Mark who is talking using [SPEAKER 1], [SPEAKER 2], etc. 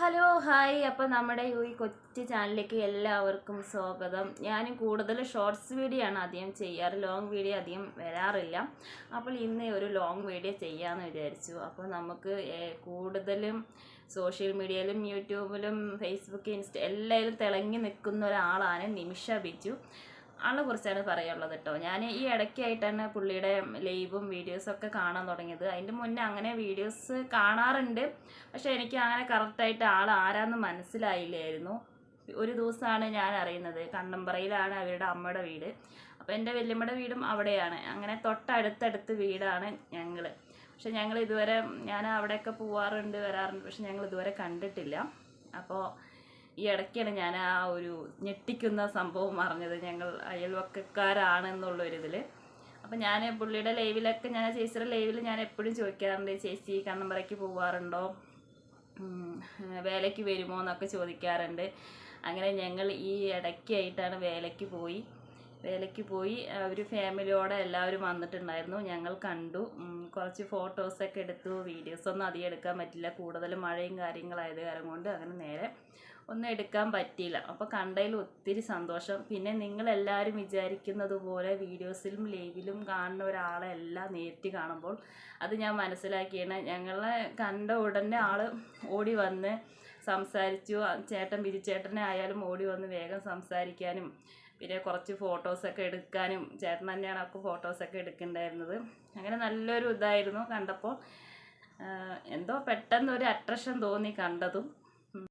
[SPEAKER 1] Hello hi. അപ്പോൾ നമ്മുടെ ഈ കൊച്ചു ചാനലിലേക്ക് എല്ലാവർക്കും സ്വാഗതം. ഞാൻ കൂടുതൽ ഷോർട്സ് വീഡിയോ ആണ് അധികം ചെയ്യാറ്. ലോങ് വീഡിയോ അധികം വരാറില്ല. അപ്പോൾ ഇന്ന് ഒരു ലോങ് വീഡിയോ ചെയ്യാമെന്ന് വിചാരിച്ചു. അപ്പോൾ നമുക്ക് കൂടുതലും സോഷ്യൽ മീഡിയയിലും യൂട്യൂബിലും ഫേസ്ബുക്ക് ഇൻസ്റ്റ എല്ലാവരും തിളങ്ങി നിൽക്കുന്ന ഒരാളാണ് നിമിഷ ബിജു. ആളെ കുറിച്ചാണ് പറയാനുള്ളത് കേട്ടോ. ഞാൻ ഈ ഇടയ്ക്കായിട്ടാണ് പുള്ളിയുടെ ലൈവും വീഡിയോസൊക്കെ കാണാൻ തുടങ്ങിയത്. അതിന്റെ മുന്നേ അങ്ങനെ വീഡിയോസ് കാണാറുണ്ട്. പക്ഷേ എനിക്ക് അങ്ങനെ കറക്റ്റായിട്ട് ആൾ ആരാന്ന് മനസ്സിലായില്ലായിരുന്നു. ഒരു ദിവസമാണ് ഞാൻ അറിയുന്നത്. കണ്ണമ്പറയിലാണ് അവരുടെ അമ്മയുടെ വീട്. അപ്പോൾ എന്റെ വല്യമ്മയുടെ വീടും അവിടെയാണ്. അങ്ങനെ തൊട്ടടുത്തടുത്ത് വീടാണ് ഞങ്ങൾ പക്ഷെ ഞങ്ങൾ ഇതുവരെ ഞാൻ അവിടെയൊക്കെ പോവാറുണ്ട് വരാറുണ്ട്. പക്ഷെ ഞങ്ങൾ ഇതുവരെ കണ്ടിട്ടില്ല. അപ്പോൾ ഈ ഇടയ്ക്കാണ് ഞാൻ ആ ഒരു ഞെട്ടിക്കുന്ന സംഭവം അറിഞ്ഞത്. ഞങ്ങൾ അയൽവക്കക്കാരാണെന്നുള്ളൊരിതിൽ അപ്പം ഞാൻ പുള്ളിയുടെ ലൈവിലൊക്കെ ഞാൻ ചേച്ചിയുടെ ലൈവിൽ ഞാൻ എപ്പോഴും ചോദിക്കാറുണ്ട് ചേച്ചി കണ്ണമ്പറയ്ക്ക് പോവാറുണ്ടോ? വേലയ്ക്ക് വരുമോ? എന്നൊക്കെ ചോദിക്കാറുണ്ട്. അങ്ങനെ ഞങ്ങൾ ഈ ഇടയ്ക്കായിട്ടാണ് വേലയ്ക്ക് പോയി. വേലയ്ക്ക് പോയി ഒരു ഫാമിലിയോടെ എല്ലാവരും വന്നിട്ടുണ്ടായിരുന്നു. ഞങ്ങൾ കണ്ടു. കുറച്ച് ഫോട്ടോസൊക്കെ എടുത്തു. വീഡിയോസൊന്നും അധികം എടുക്കാൻ പറ്റില്ല. കൂടുതൽ മഴയും കാര്യങ്ങളായത് കാരണം കൊണ്ട് അങ്ങനെ നേരെ ഒന്നും എടുക്കാൻ പറ്റിയില്ല. അപ്പോൾ കണ്ടതിൽ ഒത്തിരി സന്തോഷം. പിന്നെ നിങ്ങളെല്ലാവരും വിചാരിക്കുന്നത് പോലെ വീഡിയോസിലും ലൈവിലും കാണുന്ന ഒരാളെ എല്ലാം നേരിട്ട് കാണുമ്പോൾ അത് ഞാൻ മനസ്സിലാക്കിയാണ് ഞങ്ങളെ കണ്ട ഉടനെ ആൾ ഓടി വന്ന് സംസാരിച്ചു. ചേട്ടൻ ബിരിച്ചേട്ടനെ ആയാലും ഓടി വന്ന് വേഗം സംസാരിക്കാനും പിന്നെ കുറച്ച് ഫോട്ടോസൊക്കെ എടുക്കാനും ചേട്ടൻ തന്നെയാണ് അപ്പോൾ ഫോട്ടോസൊക്കെ എടുക്കണ്ടായിരുന്നത്. അങ്ങനെ നല്ലൊരു ഇതായിരുന്നു കണ്ടപ്പോൾ. എന്തോ പെട്ടെന്ന് ഒരു അട്രക്ഷൻ തോന്നി കണ്ടതും.